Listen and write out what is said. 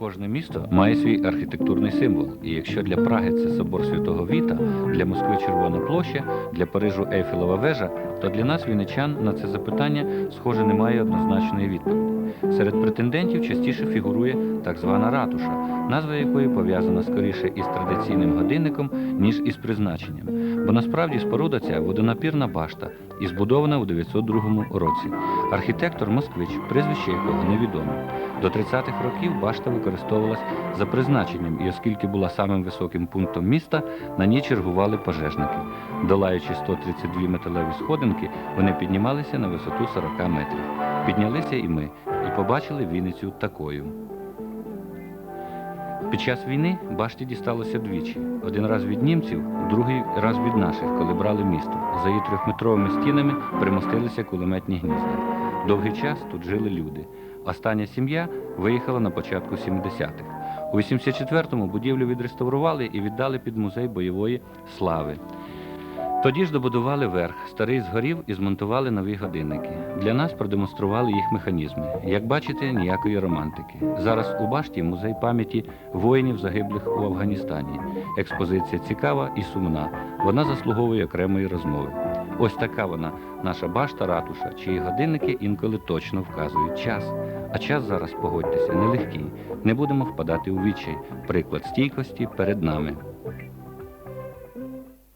Кожне місто має свій архітектурний символ. І якщо для Праги це собор Святого Віта, для Москви Червона площа, для Парижу Ейфелева вежа, то для нас, вінничан, на це запитання, схоже, немає однозначної відповіді. Серед претендентів частіше фігурує так звана ратуша, назва якої пов'язана скоріше із традиційним годинником, ніж із призначенням. Бо насправді споруда ця водонапірна башта і збудована у 902 році. Архітектор Москвич, прізвище якого невідоме. До 30-х років башта використовувалась за призначенням, і оскільки була самим високим пунктом міста, на ній чергували пожежники. Долаючи 132 металеві сходинки, вони піднімалися на висоту 40 метрів. Піднялися і ми, і побачили Вінницю такою. Під час війни башті дісталося двічі: один раз від німців, другий раз від наших, коли брали місто. За її трьохметровими стінами примостилися кулеметні гнізда. Довгий час тут жили люди. Остання сім'я виїхала на початку 70-х. У 84-му будівлю відреставрували і віддали під музей бойової слави. Тоді ж добудували верх, старий згорів і змонтували нові годинники. Для нас продемонстрували їх механізми. Як бачите, ніякої романтики. Зараз у башті музей пам'яті воїнів загиблих у Афганістані. Експозиція цікава і сумна. Вона заслуговує окремої розмови. Ось така вона, наша башта ратуша, чиї годинники інколи точно вказують час. А час зараз, погодьтеся, нелегкий. Не будемо впадати у відчай. Приклад стійкості перед нами.